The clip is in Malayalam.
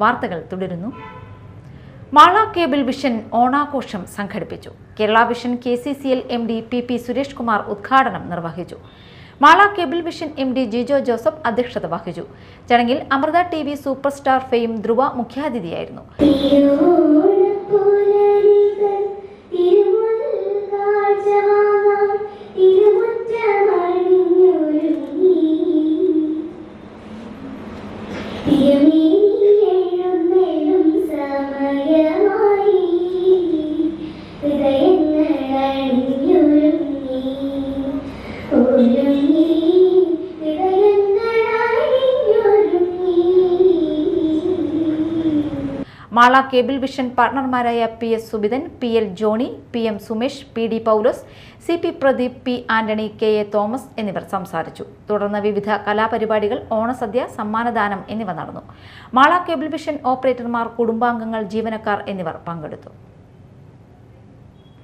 വാർത്തകൾ തുടരുന്നു. മാള കേബിൾ വിഷൻ ഓണാഘോഷം സംഘടിപ്പിച്ചു. Kerala vision K C C L M D P P Suresh Kumar ഉദ്ഘാടനം നിർവഹിച്ചു. Mala cable vision M D Jijo Joseph അധ്യക്ഷത വഹിച്ചു. ചടങ്ങിൽ Amrita T V super star fame Dhruva മുഖ്യാതിഥിയായിരുന്നു. തിരുമുൽകാഴ്ചവാങ്ങാൻ Mala cable vision പാർട്ണർമാരായ P S Subithan P L Johny P M Sumesh P D Paulose C P Pradeep P Antony K A Thomas എന്നിവർ സംസാരിച്ചു. തുടർന്ന് വിവിധ കലാപരിപാടികൾ ഓണസദ്യ സമ്മാനദാനം എന്നിവ നടന്നു. മാള കേബിൾ വിഷൻ ഓപ്പറേറ്റർമാർ കുടുംബാംഗങ്ങൾ ജീവനക്കാർ എന്നിവർ പങ്കെടുത്തു.